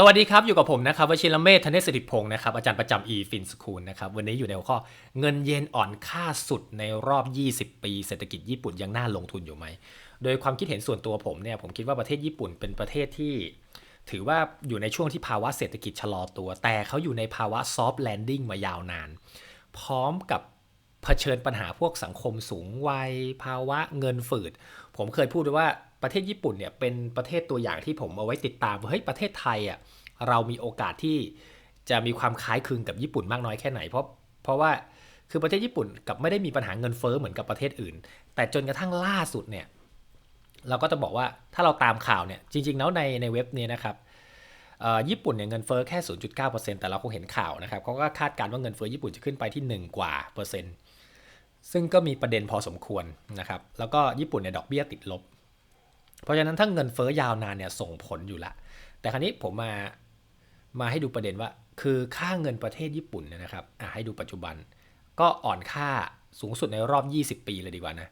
สวัสดีครับ อยู่กับผมนะครับวชิรเมธธเนศสิริพงศ์นะครับอาจารย์ประจำ e fin school นะครับวันนี้อยู่ในหัวข้อเงินเยนอ่อนค่าสุดในรอบ 20 ปี เศรษฐกิจญี่ปุ่นยังน่าลงทุนอยู่ไหม โดยความคิดเห็นส่วนตัวผมเนี่ยผมคิดว่าประเทศญี่ปุ่นเป็นประเทศที่ ถือว่าอยู่ในช่วงที่ภาวะเศรษฐกิจชะลอตัว แต่เขาอยู่ในภาวะซอฟต์แลนดิ้งมายาวนาน พร้อมกับเผชิญปัญหาพวกสังคมสูงวัย ภาวะเงินฝืด ผมเคยพูดไว้ว่า ประเทศญี่ปุ่นเนี่ยเป็นประเทศตัวอย่างที่ผมเอาไว้ติดตามว่าเฮ้ยประเทศไทยอะเรามีโอกาสที่จะมีความคล้ายคลึงกับญี่ปุ่นมากน้อยแค่ไหน เพราะเพราะว่าคือประเทศญี่ปุ่นกับไม่ได้มีปัญหาเงินเฟ้อเหมือนกับประเทศอื่น แต่จนกระทั่งล่าสุดเนี่ยเราก็จะบอกว่าถ้าเราตามข่าวเนี่ยจริง ๆ แล้วในในเว็บนี้นะครับญี่ปุ่นเนี่ยเงินเฟ้อแค่ 0.9%แต่เราคงเห็นข่าวนะครับเขาก็คาดการณ์ว่าเงินเฟ้อญี่ปุ่นจะขึ้นไปที่ 1 กว่าเปอร์เซ็นต์ซึ่งก็มีประเด็นพอสมควรนะครับแล้วก็ญี่ปุ่นเนี่ยดอกเบี้ยติดลบ เพราะฉะนั้นถ้าเงินเฟ้อยาวนานเนี่ยส่งผลอยู่ละ แต่ครั้นี้ผมมามาให้ดูประเด็นว่า คือค่าเงินประเทศญี่ปุ่นเนี่ยนะครับอะให้ดูปัจจุบัน ก็อ่อนค่าสูงสุดในรอบ 20 ปีเลยดีกว่านะ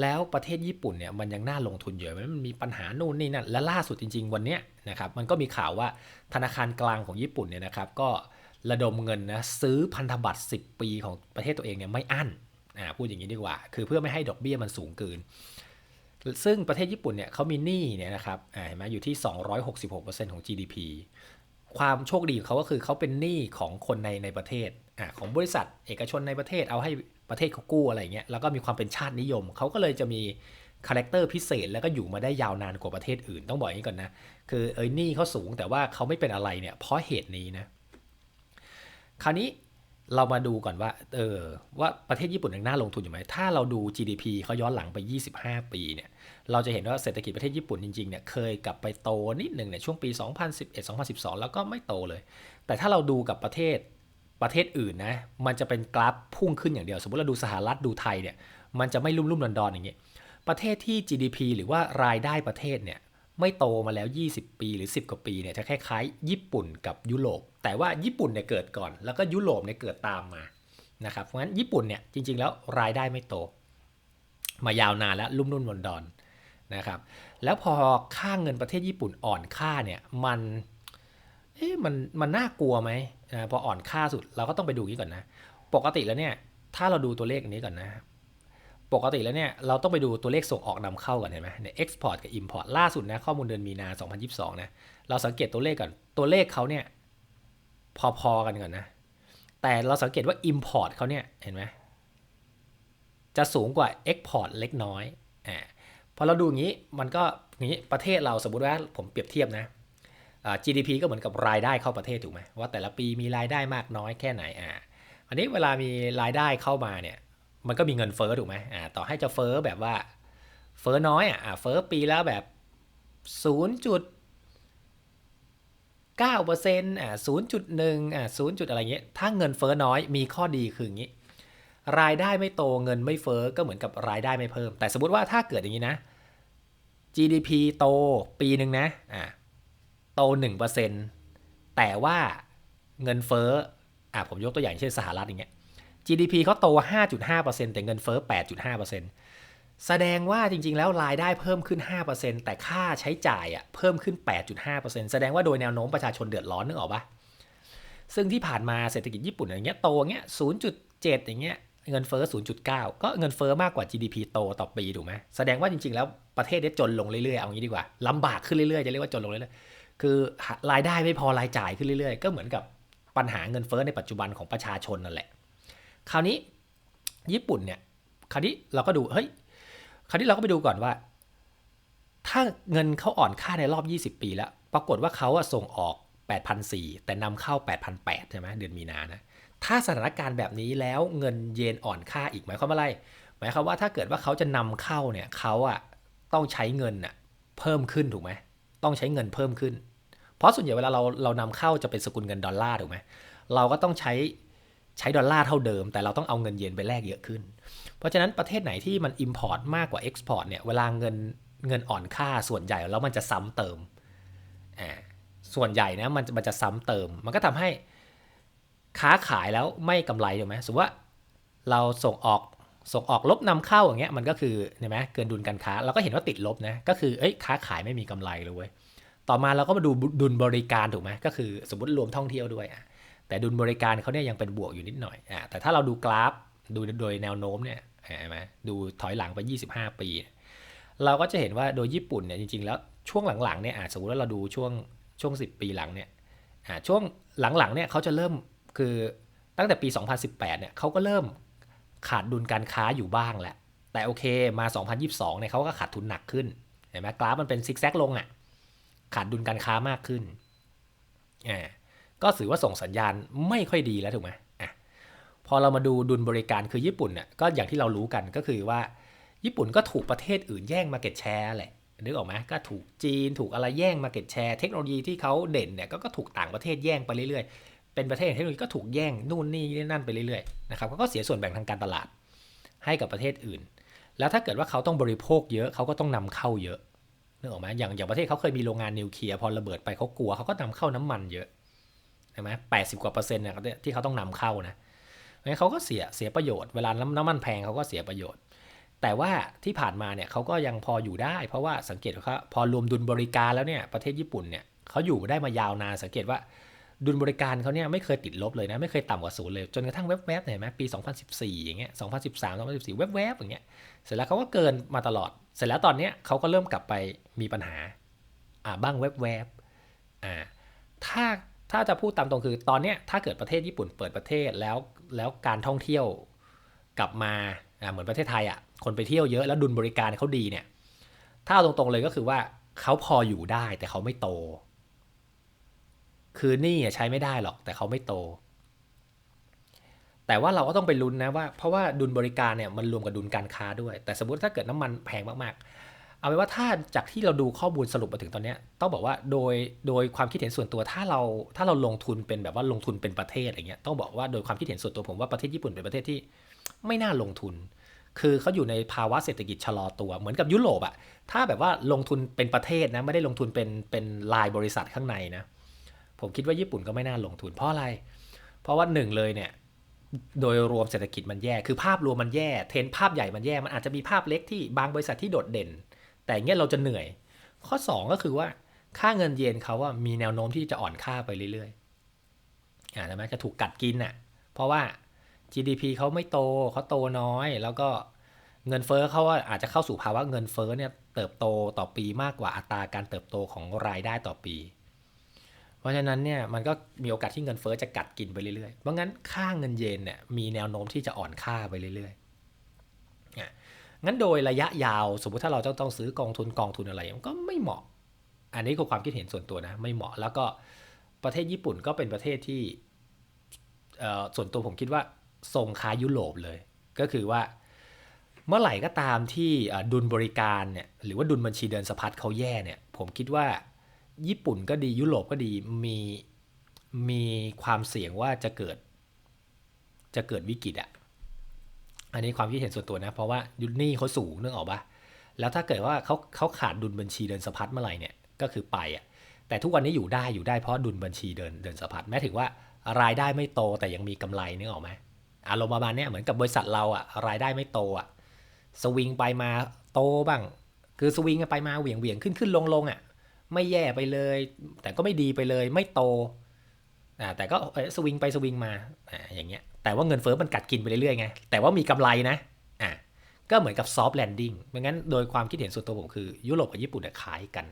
แล้วประเทศญี่ปุ่นเนี่ยมันยังน่าลงทุนเยอะมันมีปัญหาโน่นนี่นั่นและล่าสุดจริง ๆ วันเนี้ยนะครับมันก็มีข่าวว่าธนาคารกลางของญี่ปุ่นเนี่ยนะครับก็ระดมเงินนะซื้อพันธบัตร 10 ปีของประเทศตัวเองเนี่ยไม่อั้นอ่าพูดอย่างนี้ดีกว่า คือเพื่อไม่ให้ดอกเบี้ยมันสูงเกิน ซึ่งประเทศญี่ปุ่นเนี่ยเขามีหนี้เนี่ยนะครับเห็นไหมอยู่ที่ 266%ของ GDP ความโชคดีของเขาก็คือเขาเป็นหนี้ของคนในในประเทศอของบริษัทเอกชนในประเทศเอาให้ประเทศเขากู้อะไรเงี้ยแล้วก็มีความเป็นชาตินิยม เขาก็เลยจะมีคาแรคเตอร์พิเศษแล้วก็อยู่มาได้ยาวนานกว่าประเทศอื่น ต้องบอกอย่างนี้ก่อนนะ คือเอ้ยหนี้เขาสูงแต่ว่าเขาไม่เป็นอะไรเนี่ยเพราะเหตุนี้นะคราวนี้ เรามาดูก่อนว่า เออ ว่าประเทศญี่ปุ่นยังน่าลงทุนอยู่ไหม ถ้าเราดู GDP เขาย้อนหลังไป 25 ปีเนี่ย เราจะเห็นว่าเศรษฐกิจประเทศญี่ปุ่นจริงๆ เนี่ยเคยกลับไปโตนิดหนึ่งเนี่ยช่วงปี 2011 2012 แล้วก็ไม่โตเลย แต่ถ้าเราดูกับประเทศประเทศอื่นนะ มันจะเป็นกราฟพุ่งขึ้นอย่างเดียว สมมติเราดูสหรัฐดูไทยเนี่ย มันจะไม่ลุ่มลุ่มดอนดอนอย่างเงี้ย ประเทศที่ GDP หรือว่ารายได้ประเทศเนี่ย ไม่โตมาแล้ว 20 ปีหรือ 10 กว่าปีเนี่ยจะคล้ายๆ ญี่ปุ่นกับยุโรป แต่ว่าญี่ปุ่นเนี่ยเกิดก่อน แล้วก็ยุโรปเนี่ยเกิดตามมานะครับเพราะฉะนั้นญี่ปุ่นเนี่ยจริง ๆ แล้วรายได้ไม่โต มายาวนานแล้วลุ่มนุ่นดอนนะครับแล้วพอค่าเงินประเทศญี่ปุ่นอ่อนค่าเนี่ยมันเอ๊ะมันมันน่ากลัวไหมนะพออ่อนค่าสุดเราก็ต้องไปดูนี้ก่อนนะ ปกติแล้วเนี่ยถ้าเราดูตัวเลขนี้ก่อนนะ ปกติแล้วเนี่ยเราต้องไปดูตัวเลขส่งออกนำเข้าก่อนเห็นไหมเนี่ย export กับ import ล่าสุดนะข้อมูลเดือนมีนา 2022 นะ เราสังเกตตัวเลขก่อน ตัวเลขเขาเนี่ยพอๆกันก่อนนะ แต่เราสังเกตว่า import เขาเนี่ยเห็นไหมจะสูงกว่า export เล็กน้อยอ่าพอเราดูอย่างนี้มันก็อย่างนี้ประเทศเราสมมติว่าผมเปรียบเทียบนะ GDP ก็เหมือนกับรายได้เข้าประเทศถูกไหมว่าแต่ละปีมีรายได้มากน้อยแค่ไหนอ่าอันนี้เวลามีรายได้เข้ามาเนี่ย มันก็มีเงินเฟ้อถูกไหมอ่าต่อให้จะเฟ้อแบบว่าเฟ้อน้อยอะเฟ้อปีแล้วแบบ 0. จุด9%อ่า0.1อ่า0จุดอะไรเงี้ยถ้าเงินเฟ้อน้อยมีข้อดีคืออย่างนี้ รายได้ไม่โตเงินไม่เฟ้อก็เหมือนกับรายได้ไม่เพิ่ม แต่สมมติว่าถ้าเกิดอย่างนี้นะ GDP โตปีหนึ่งนะอ่าโต1%แต่ว่าเงินเฟ้ออ่าผมยกตัวอย่างเช่นสหรัฐอย่างเงี้ย GDP เขาโต 5.5%แต่เงินเฟ้อ 8.5%แสดงว่าจริงๆ แล้วรายได้เพิ่มขึ้น 5%แต่ค่าใช้จ่ายอะเพิ่มขึ้น 8.5%แสดงว่าโดยแนวโน้มประชาชนเดือดร้อนนึกออกปะซึ่งที่ผ่านมาเศรษฐกิจญี่ปุ่นอย่างเงี้ยโตเงี้ย 0.7 อย่างเงี้ยเงินเฟ้อ 0.9 ก็เงินเฟ้อมากกว่า GDP โตต่อปีถูกไหมแสดงว่าจริงๆ แล้วประเทศนี้จนลงเรื่อยๆ เอางี้ดีกว่าลำบากขึ้นเรื่อยๆ จะเรียกว่าจนลงเรื่อยๆ คือรายได้ไม่พอรายจ่ายขึ้นเรื่อยๆ ก็เหมือนกับปัญหาเงินเฟ้อในปัจจุบันของประชาชนนั่นแหละ คราวนี้ญี่ปุ่นเนี่ยคราวนี้เราก็ดูเฮ้ยคราวนี้เราก็ไปดูก่อนว่า ถ้าเงินเขาอ่อนค่าในรอบ 20 ปีแล้ว ปรากฏว่าเขาส่งออก8,400แต่นำเข้า8,800ใช่ไหมเดือนมีนานะถ้าสถานการณ์แบบนี้แล้วเงินเยนอ่อนค่าอีกหมายความว่าอะไร หมายความว่าถ้าเกิดว่าเขาจะนำเข้าเนี่ยเขาอะต้องใช้เงินอะเพิ่มขึ้นถูกไหมต้องใช้เงินเพิ่มขึ้น เพราะส่วนใหญ่เวลาเราเรานำเข้าจะเป็นสกุลเงินดอลลาร์ถูกไหมเราก็ต้องใช้ ใช้ดอลลาร์เท่าเดิม แต่เราต้องเอาเงินเยนไปแลกเยอะขึ้น เพราะฉะนั้นประเทศไหนที่มัน Import มากกว่า Export เนี่ยเวลาเงินเงินอ่อนค่าส่วนใหญ่แล้วมันจะซ้ำเติมอ่าส่วนใหญ่นะมันมันจะซ้ำเติม มันก็ทำให้ค้าขายแล้วไม่กำไรถูกไหมสมมติว่าเราส่งออกส่งออกลบนำเข้าอย่างเงี้ยมันก็คือเห็นไหมเกินดุลการค้าเราก็เห็นว่าติดลบนะก็คือเอ้ยค้าขายไม่มีกำไรเลยเว้ยตต่อมาเราก็มาดูดุลบริการถูกไหมก็คือสมมติรวมท่องเที่ยวด้วยอะ แต่ดุลบริการเขาเนี่ยยังเป็นบวกอยู่นิดหน่อยอะแต่ถ้าเราดูกราฟดูโดยแนวโน้มเนี่ยเห็นไหมดูถอยหลังไป 25 ปี เราก็จะเห็นว่าโดยญี่ปุ่นเนี่ยจริงๆ แล้วช่วงหลังๆเนี่ยอะสมมติว่าเราดูช่วงช่วง 10 ปีหลังเนี่ยช่วงหลังๆเนี่ยเขาจะเริ่มคือตั้งแต่ปี 2018 เนี่ยเขาก็เริ่มขาดดุลการค้าอยู่บ้างแหละ แต่โอเคมา 2022 เนี่ยเขาก็ขาดทุนหนักขึ้นเห็นไหมกราฟมันเป็นซิกแซกลงอะขาดดุลการค้ามากขึ้นอ่า ก็ถือว่าส่งสัญญาณไม่ค่อยดีแล้วถูกไหมอะพอเรามาดูดุลบริการคือญี่ปุ่นเนี่ยก็อย่างที่เรารู้กันก็คือว่า ญี่ปุ่นก็ถูกประเทศอื่นแย่งมาเก็ตแชร์แหละนึกออกไหมก็ถูกจีนถูกอะไรแย่งมาเก็ตแชร์เทคโนโลยีที่เขาเด่นเนี่ยก็ถูกต่างประเทศแย่งไปเรื่อยๆ เป็นประเทศเทคโนโลยีก็ถูกแย่งนู่นนี่นั่นไปเรื่อยๆนะครับก็เสียส่วนแบ่งทางการตลาดให้กับประเทศอื่น แล้วถ้าเกิดว่าเขาต้องบริโภคเยอะเขาก็ต้องนำเข้าเยอะนึกออกไหมอย่างอย่างประเทศเขาเคยมีโรงงานนิวเคลียร์พอระเบิดไปเขากลัวเขาก็นำเข้าน้ำมันเยอะ ใช่ไหมแปดสิบกว่าเปอร์เซ็นต์เนี่ยที่เขาต้องนำเข้านะงั้นเขาก็เสียเสียประโยชน์เวลาน้ำน้ำมันแพงเขาก็เสียประโยชน์ แต่ว่าที่ผ่านมาเนี่ยเขาก็ยังพออยู่ได้ เพราะว่าสังเกตว่าพอรวมดุลบริการแล้วเนี่ยประเทศญี่ปุ่นเนี่ยเขาอยู่ได้มายาวนานสังเกตว่าดุลบริการเขาเนี่ยไม่เคยติดลบเลยนะ ไม่เคยต่ำกว่าศูนย์เลย จนกระทั่งแวบๆเห็นไหมปี 2014 อย่างเงี้ย 2013 2014 แวบๆอย่างเงี้ย เสร็จแล้วเขาก็เกินมาตลอด เสร็จแล้วตอนเนี้ยเขาก็เริ่มกลับไปมีปัญหา อ่าบ้างแวบๆอ่าถ้า ถ้าจะพูดตามตรงคือตอนเนี้ยถ้าเกิดประเทศญี่ปุ่นเปิดประเทศแล้วแล้วการท่องเที่ยวกลับมาอ่าเหมือนประเทศไทยอะคนไปเที่ยวเยอะแล้วดุลบริการเขาดีเนี่ยถ้าเอาตรงๆเลยก็คือว่าเขาพออยู่ได้แต่เขาไม่โต คือนี่ใช้ไม่ได้หรอกแต่เขาไม่โต แต่ว่าเราก็ต้องไปลุ้นนะว่าเพราะว่าดุลบริการเนี่ยมันรวมกับดุลการค้าด้วย แต่สมมติถ้าเกิดน้ำมันแพงมากๆ เอาเป็นว่าถ้าจากที่เราดูข้อมูลสรุปมาถึงตอนนี้ต้องบอกว่าโดยโดยความคิดเห็นส่วนตัวถ้าเราถ้าเราลงทุนเป็นแบบว่าลงทุนเป็นประเทศอะไรเงี้ยต้องบอกว่าโดยความคิดเห็นส่วนตัวผมว่าประเทศญี่ปุ่นเป็นประเทศที่ไม่น่าลงทุน คือเขาอยู่ในภาวะเศรษฐกิจชะลอตัวเหมือนกับยุโรปอะถ้าแบบว่าลงทุนเป็นประเทศนะไม่ได้ลงทุนเป็นเป็นรายบริษัทข้างในนะผมคิดว่าญี่ปุ่นก็ไม่น่าลงทุนเพราะอะไร เพราะว่าหนึ่งเลยเนี่ยโดยรวมเศรษฐกิจมันแย่ คือภาพรวมมันแย่ เทรนภาพใหญ่มันแย่ มันอาจจะมีภาพเล็กที่บางบริษัทที่โดดเด่น แต่เงี้ยเราจะเหนื่อย ข้อ 2 ก็คือว่าค่าเงินเยนเขาว่ามีแนวโน้มที่จะอ่อนค่าไปเรื่อยๆอ่าใช่ไหมจะถูกกัดกินอะ เพราะว่า GDP เขาไม่โตเขาโตน้อย แล้วก็เงินเฟ้อเขาว่าอาจจะเข้าสู่ภาวะเงินเฟ้อเนี่ยเติบโตต่อปีมากกว่าอัตราการเติบโตของรายได้ต่อปี เพราะฉะนั้นเนี่ยมันก็มีโอกาสที่เงินเฟ้อจะกัดกินไปเรื่อยๆ เพราะงั้นค่าเงินเยนเนี่ยมีแนวโน้มที่จะอ่อนค่าไปเรื่อยๆ งั้นโดยระยะยาวสมมุติถ้าเราจะต้องซื้อกองทุนกองทุนอะไรมันก็ไม่เหมาะ อันนี้คือความคิดเห็นส่วนตัวนะ ไม่เหมาะแล้วก็ประเทศญี่ปุ่นก็เป็นประเทศที่ส่วนตัวผมคิดว่าทรงค้ายุโรปเลย ก็คือว่าเมื่อไหร่ก็ตามที่ดุลบริการเนี่ยหรือว่าดุลบัญชีเดินสะพัดเขาแย่เนี่ยผมคิดว่าญี่ปุ่นก็ดียุโรปก็ดีมีมีความเสี่ยงว่าจะเกิด จะเกิดวิกฤตอะ อันนี้ความคิดเห็นส่วนตัวนะ เพราะว่ายุนนี่เขาสูงเนื่องออกปะแล้วถ้าเกิดว่าเขาเขาขาดดุลบัญชีเดินสะพัดเมื่อไหร่เนี่ยก็คือไปอะแต่ทุกวันนี้อยู่ได้อยู่ได้เพราะดุลบัญชีเดินเดินสะพัดแม้ถึงว่ารายได้ไม่โตแต่ยังมีกำไรนึกออกไหมอารมณ์ประมาณนี้เหมือนกับบริษัทเราอะรายได้ไม่โตอะสวิงไปมาโตบ้าง คือสวิงไปมาเหวี่ยงเหวี่ยงขึ้นขึ้นลงลงอะไม่แย่ไปเลย แต่ก็ไม่ดีไปเลยไม่โตอ่าแต่ก็สวิงไปสวิงมาอ่าอย่างเงี้ย แต่ว่าเงินเฟ้อมันกัดกินไปเรื่อยๆไง แต่ว่ามีกำไรนะ อ่าก็เหมือนกับซอฟต์แลนดิ้งไม่งั้นโดยความคิดเห็นส่วนตัวผมคือ ยุโรปกับญี่ปุ่นขายกัน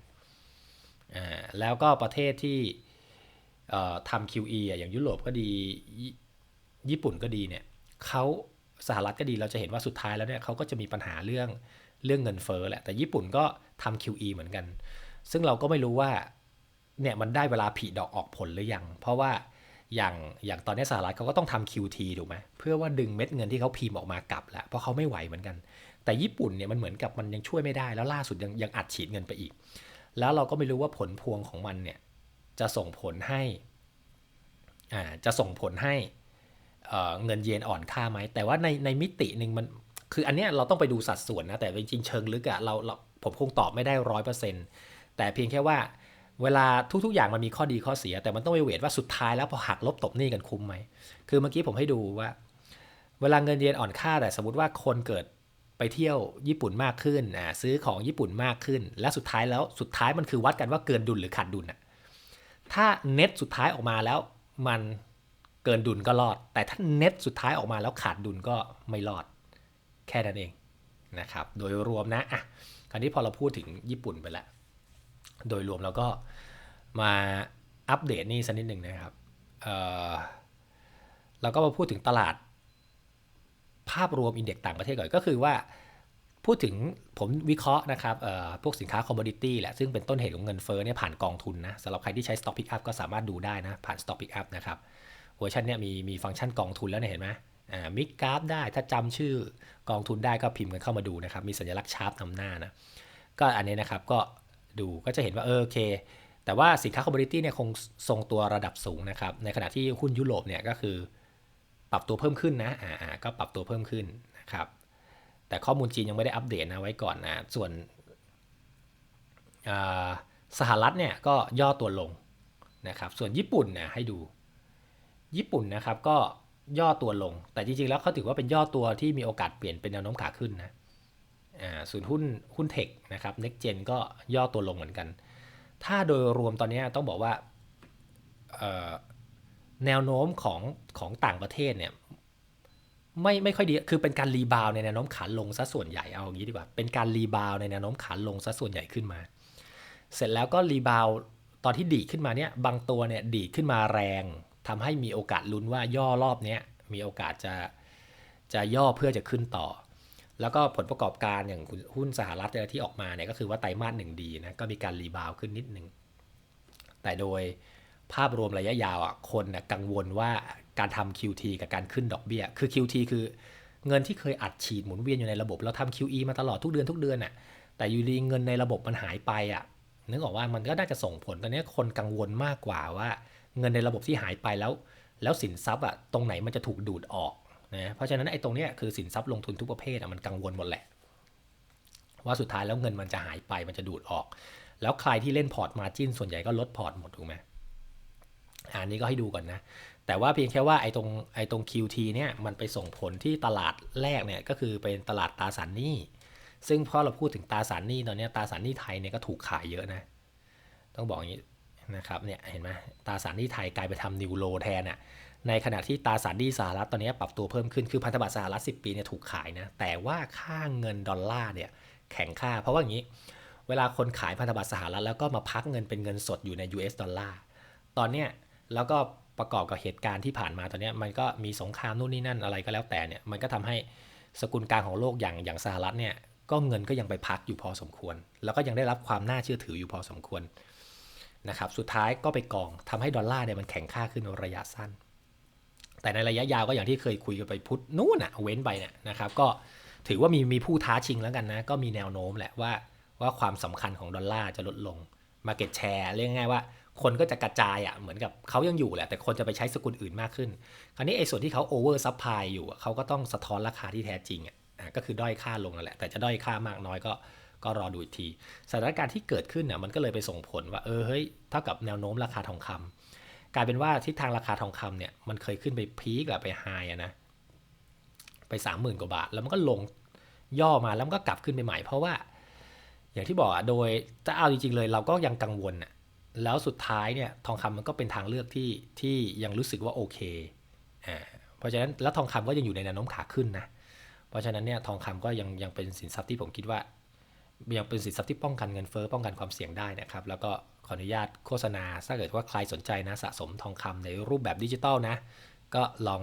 อ่า แล้วก็ประเทศที่ทำ QE อะอย่างยุโรปก็ดี ญี่ปุ่นก็ดีเนี่ยเขาสหรัฐก็ดีเราจะเห็นว่าสุดท้ายแล้วเนี่ยเขาก็จะมีปัญหาเรื่องเรื่องเงินเฟ้อแหละ แต่ญี่ปุ่นก็ทำ QE เหมือนกัน ซึ่งเราก็ไม่รู้ว่าเนี่ยมันได้เวลาผีดอกออกผลหรือยัง เพราะว่า อย่างอย่างตอนนี้สหรัฐเขาก็ต้องทำ QT ถูกไหมเพื่อว่าดึงเม็ดเงินที่เขาพิมพ์ออกมากลับแล้วเพราะเขาไม่ไหวเหมือนกัน แต่ญี่ปุ่นเนี่ยมันเหมือนกับมันยังช่วยไม่ได้แล้วล่าสุดยังยังอัดฉีดเงินไปอีก แล้วเราก็ไม่รู้ว่าผลพวงของมันเนี่ยจะส่งผลให้อ่าจะส่งผลให้เงินเยนอ่อนค่าไหมแต่ว่าในในมิติหนึ่งมันคืออันเนี้ยเราต้องไปดูสัดส่วนนะแต่จริงเชิงลึกอะเราเราผมคงตอบไม่ได้ร้อยเปอร์เซ็นต์แต่เพียงแค่ว่า เวลาทุกๆ อย่างมันมีข้อดีข้อเสีย แต่มันต้องไปเวทว่าสุดท้ายแล้วพอหักลบตบหนี้กันคุ้มไหม คือเมื่อกี้ผมให้ดูว่า เวลาเงินเยนอ่อนค่าแต่สมมติว่าคนเกิดไปเที่ยวญี่ปุ่นมากขึ้นอ่าซื้อของญี่ปุ่นมากขึ้น และสุดท้ายแล้วสุดท้ายมันคือวัดกันว่าเกินดุลหรือขาดดุลอะถ้าเน็ตสุดท้ายออกมาแล้วมันเกินดุลก็รอด แต่ถ้าเน็ตสุดท้ายออกมาแล้วขาดดุลก็ไม่รอด แค่นั้นเองนะครับ โดยรวมนะอะคราวนี้พอเราพูดถึงญี่ปุ่นไปแล้ว โดยรวมเราก็มาอัปเดตนี่สักนิดหนึ่งนะครับเราก็มาพูดถึงตลาด ภาพรวมอินเด็กต่างประเทศก่อนก็คือว่าพูดถึงผมวิเคราะห์นะครับพวกสินค้าคอมม o ดิตี้แหละซึ่งเป็นต้นเหตุของเงินเฟ้อเนี่ยผ่านกองทุนนะสำหรับใครที่ใช้ Stock Pickup ก็สามารถดูได้นะ ผ่าน Stock Pickup นะครับเวอร์ชันเนี่ยมีมีฟังก์ชันกองทุนแล้วเนี่ยเห็นไหมมิกกราฟได้ถ้าจำชื่อกองทุนได้ก็พิมพ์กันเข้ามาดูนะครับ มีสัญลักษณ์ชาร์ปนำหน้านะ ก็อันนี้นะครับก็ ดูก็จะเห็นว่าเออโอเค แต่ว่าสินค้าคอมม o ดิตี้เนี่ยคงทรงตัวระดับสูงนะครับ ในขณะที่หุ้นยุโรปเนี่ยก็คือ ปรับตัวเพิ่มขึ้นนะอ่าก็ปรับตัวเพิ่มขึ้นนะครับ แต่ข้อมูลจีนยังไม่ได้อัปเดตนะไว้ก่อนนะส่วนสหรัฐเนี่ยก็ย่อตัวลงนะครับส่วนญี่ปุ่นเนี่ยให้ดู ญี่ปุ่นนะครับก็ย่อตัวลง แต่จริงๆแล้วเขาถือว่าเป็นย่อตัวที่มีโอกาสเปลี่ยนเป็นแนวโน้มขาขึ้นนะ อ่าส่วนหุ้นหุ้นเทคนะครับ Next Gen ก็ย่อตัวลงเหมือนกัน ถ้าโดยรวมตอนนี้ต้องบอกว่าแนวโน้มของของต่างประเทศเนี่ยไม่ไม่ค่อยดี คือเป็นการรีบาวในแนวโน้มขาลงซะส่วนใหญ่เอาอย่างนี้ดีกว่า เป็นการรีบาวในแนวโน้มขาลงซะส่วนใหญ่ขึ้นมา เสร็จแล้วก็รีบาวตอนที่ดีขึ้นมาเนี่ยบางตัวเนี่ยดีขึ้นมาแรงทำให้มีโอกาสลุ้นว่าย่อรอบเนี้ยมีโอกาสจะจะย่อเพื่อจะขึ้นต่อ แล้วก็ผลประกอบการอย่างหุ้นสหรัฐที่ออกมาเนี่ยก็คือว่าไตรมาสหนึ่งดีนะก็มีการรีบาวขึ้นนิดนึง แต่โดยภาพรวมระยะยาวอะคนนะกังวลว่าการทำ QT กับการขึ้นดอกเบี้ย คือ QT คือเงินที่เคยอัดฉีดหมุนเวียนอยู่ในระบบเราทำ QE มาตลอดทุกเดือนทุกเดือนน่ะแต่อยู่ดีเงินในระบบมันหายไปอะนึกออกว่ามันก็น่าจะส่งผลตอนนี้คนกังวลมากกว่าว่า เงินในระบบที่หายไปแล้ว แล้วสินทรัพย์อะตรงไหนมันจะถูกดูดออก นะเพราะฉะนั้นไอ้ตรงเนี้ยคือสินทรัพย์ลงทุนทุกประเภทอะมันกังวลหมดแหละ ว่าสุดท้ายแล้วเงินมันจะหายไปมันจะดูดออก แล้วใครที่เล่นพอร์ตมาจิ้นส่วนใหญ่ก็ลดพอร์ตหมดถูกไหมอันนี้ก็ให้ดูก่อนนะ แต่ว่าเพียงแค่ว่าไอ้ตรงไอ้ตรง QT เนี่ยมันไปส่งผลที่ตลาดแรกเนี่ยก็คือเป็นตลาดตราสารหนี้ ซึ่งพอเราพูดถึงตราสารหนี้ตอนนี้ตราสารหนี้ไทยเนี่ยก็ถูกขายเยอะนะ ต้องบอกอย่างนี้นะครับเนี่ยเห็นไหมตราสารหนี้ไทยกลายไปทำนิวโลแทนอะ ในขณะที่ตราสารหนี้สหรัฐตอนนี้ปรับตัวเพิ่มขึ้นคือพันธบัตรสหรัฐ10 ปีเนี่ยถูกขายนะ แต่ว่าค่าเงินดอลลาร์เนี่ยแข็งค่า เพราะว่าอย่างนี้ เวลาคนขายพันธบัตรสหรัฐแล้วก็มาพักเงินเป็นเงินสดอยู่ใน US ดอลลาร์ตอนเนี้ยแล้วก็ประกอบกับเหตุการณ์ที่ผ่านมาตอนนี้มันก็มีสงครามนู่นนี่นั่นอะไรก็แล้วแต่เนี่ยมันก็ทำให้สกุลกลางของโลกอย่างอย่างสหรัฐเนี่ยก็เงินก็ยังไปพักอยู่พอสมควร แล้วก็ยังได้รับความน่าเชื่อถืออยู่พอสมควรนะครับสุดท้ายก็ไปกองทำให้ดอลลาร์เนี่ยมันแข็งค่าขึ้นระยะสั้น แต่ในระยะยาวก็อย่างที่เคยคุยกันไปพุทธนู่นอะเว้นไปเนี่ยนะครับก็ถือว่ามีมีผู้ท้าชิงแล้วกันนะ ก็มีแนวโน้มแหละว่าว่าความสำคัญของดอลลาร์จะลดลงมาเก็ตแชร์เรียกง่ายว่า คนก็จะกระจายอะเหมือนกับเขายังอยู่แหละ แต่คนจะไปใช้สกุลอื่นมากขึ้น คราวนี้ไอ้ส่วนที่เขาโอเวอร์ซัพพลายอยู่เขาก็ต้องสะท้อนราคาที่แท้จริงอะก็คือด้อยค่าลงนั่นแหละ แต่จะด้อยค่ามากน้อยก็ก็รอดูอีกที สถานการณ์ที่เกิดขึ้นน่ะมันก็เลยไปส่งผลว่าเออเฮ้ยเท่ากับแนวโน้มราคาทองคำ กลายเป็นว่าทิศทางราคาทองคำเนี่ยมันเคยขึ้นไปพีกแบบไปไฮอะนะไปสามหมื่นกว่าบาท แล้วมันก็ลงย่อมาแล้วมันก็กลับขึ้นไปใหม่ เพราะว่า อย่างที่บอกอะโดยถ้าเอาจริงๆเลย เราก็ยังกังวลอะแล้วสุดท้ายเนี่ยทองคำมันก็เป็นทางเลือกที่ที่ยังรู้สึกว่าโอเคอ่าเพราะฉะนั้นแล้วทองคำก็ยังอยู่ในแนวโน้มขาขึ้นนะเพราะฉะนั้นเนี่ยทองคำก็ยังยังเป็นสินทรัพย์ที่ผมคิดว่ายังเป็นสินทรัพย์ที่ป้องกันเงินเฟ้อป้องกันความเสี่ยงได้นะครับ แล้วก็ ออนุญาตโฆษณา ถ้าเกิดว่าใครสนใจนะสะสมทองคำในรูปแบบดิจิตอลนะ ก็ลอง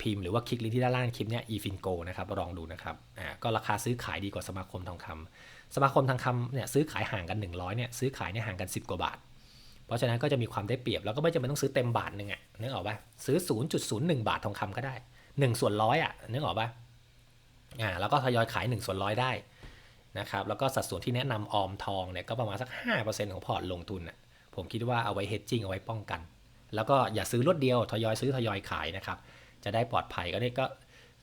พิมพ์หรือว่าคลิกลิงก์ที่ด้านล่างคลิปเนี้ย efingo นะครับลองดูนะครับอ่าก็ราคาซื้อขายดีกว่าสมาคมทองคำสมาคมทองคำเนี่ยซื้อขายห่างกัน 100เนี่ยซื้อขายเนี่ยห่างกัน 10 กว่าบาท เพราะฉะนั้นก็จะมีความได้เปรียบแล้วก็ไม่จำเป็นต้องซื้อเต็มบาทหนึ่งอะนึกออกปะซื้อ 0.01 บาททองคำก็ได้ 1 ส่วนร้อยอะนึกออกปะอ่าแล้วก็ทยอยขาย 1 ส่วนร้อยได้ นะครับแล้วก็สัดส่วนที่แนะนำออมทองเนี่ยก็ประมาณสัก 5%ของพอร์ตลงทุนอะผมคิดว่าเอาไว้ hedging เอาไว้ป้องกัน แล้วก็อย่าซื้อรวดเดียวทยอยซื้อทยอยขายนะครับ จะได้ปลอดภัยก็นี่ก็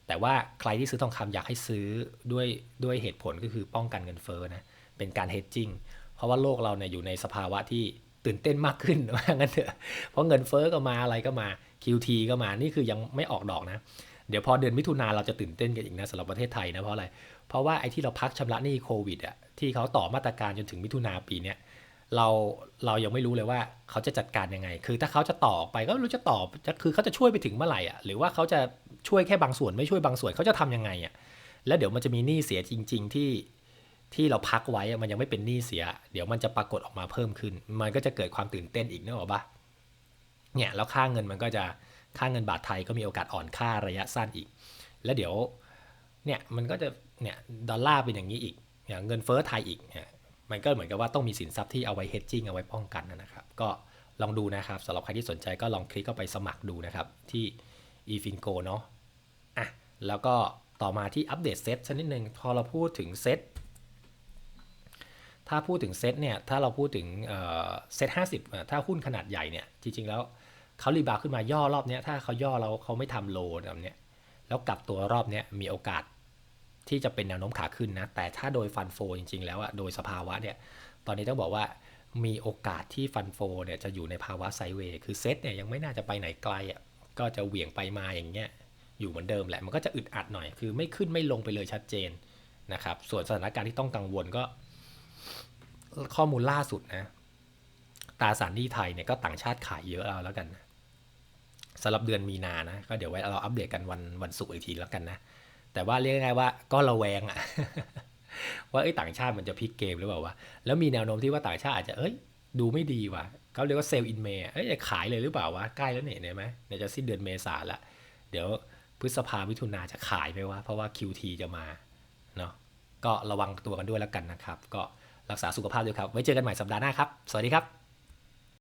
แต่ว่าใครที่ซื้อทองคำอยากให้ซื้อด้วยด้วยเหตุผลก็คือป้องกันเงินเฟ้อนะเป็นการ hedging เพราะว่าโลกเราเนี่ยอยู่ในสภาวะที่ตื่นเต้นมากขึ้นว่างั้นเถอะเพราะเงินเฟ้อก็มาอะไรก็มา QT ก็มานี่คือยังไม่ออกดอกนะ เดี๋ยวพอเดือนมิถุนาเราจะตื่นเต้นกันอีกนะสำหรับประเทศไทยนะเพราะอะไร เพราะว่าไอ้ที่เราพักชำระหนี้โควิดอะที่เขาต่อมาตรการจนถึงมิถุนาปีเนี้ยเราเรายังไม่รู้เลยว่าเขาจะจัดการยังไง คือถ้าเขาจะต่อไปก็ไม่รู้จะต่อคือเขาจะช่วยไปถึงเมื่อไหร่อะหรือว่าเขาจะช่วยแค่บางส่วนไม่ช่วยบางส่วนเขาจะทำยังไงอะแล้วเดี๋ยวมันจะมีหนี้เสียจริง ๆ ที่ที่เราพักไว้มันยังไม่เป็นหนี้เสีย เดี๋ยวมันจะปรากฏออกมาเพิ่มขึ้น มันก็จะเกิดความตื่นเต้นอีกนึกออกปะเนี่ยแล้วค่าเงินมันก็จะค่าเงินบาทไทยก็มีโอกาสอ่อนค่าระยะสั้นอีก แล้วเดี๋ยวเนี่ยมันก็จะ เนี่ยดอลลาร์เป็นอย่างนี้อีกอย่างเงินเฟ้อไทยอีกเนี่ยมันก็เหมือนกับว่าต้องมีสินทรัพย์ที่เอาไว้เฮดจิ้งเอาไว้ป้องกันนะครับ ก็ลองดูนะครับสำหรับใครที่สนใจก็ลองคลิกเข้าไปสมัครดูนะครับ ที่ eFinco เนาะอะแล้วก็ต่อมาที่อัปเดตเซตสักนิดหนึ่งพอเราพูดถึงเซตถ้าพูดถึงเซตเนี่ยถ้าเราพูดถึงเซตห้าสิบถ้าหุ้นขนาดใหญ่เนี่ยจริงๆแล้วเขารีบาวขึ้นมาย่อรอบนี้ถ้าเขาย่อแล้วเขาไม่ทำโลแบบเนี้ยแล้วกลับตัวรอบนี้มีโอกาส ที่จะเป็นแนวโน้มขาขึ้นนะ แต่ถ้าโดยฟันโฟจริง ๆ แล้วอะโดยสภาวะเนี่ย ตอนนี้ต้องบอกว่ามีโอกาสที่ฟันโฟเนี่ยจะอยู่ในภาวะไซเวย์ คือเซตเนี่ยยังไม่น่าจะไปไหนไกลอะก็จะเหวี่ยงไปมาอย่างเงี้ย อยู่เหมือนเดิมแหละ มันก็จะอึดอัดหน่อย คือไม่ขึ้นไม่ลงไปเลยชัดเจนนะครับ ส่วนสถานการณ์ที่ต้องกังวลก็ ข้อมูลล่าสุดนะ ตราสารหนี้ไทยเนี่ยก็ต่างชาติขายเยอะเอาแล้วกันนะสำหรับเดือนมีนานะ ก็เดี๋ยวไว้เราอัปเดตกันวันวันศุกร์อีกทีแล้วกันนะ แต่ว่าเรียกง่ายๆว่าก็ระแวงอะว่าไอ้ต่างชาติมันจะพลิกเกมหรือเปล่าวะแล้วมีแนวโน้มที่ว่าต่างชาติอาจจะเอ้ยดูไม่ดีว่ะเขาเรียกว่าเซลล์อินเมย์เอ้ยจะขายเลยหรือเปล่าวะใกล้แล้วเนี่ยเห็นไหมเนี่ยจะสิ้นเดือนเมษาละเดี๋ยวพฤษภามิถุนาจะขายไหมวะเพราะว่า QT จะมาเนาะก็ระวังตัวกันด้วยแล้วกันนะครับ ก็รักษาสุขภาพด้วยครับ ไว้เจอกันใหม่สัปดาห์หน้าครับ สวัสดีครับ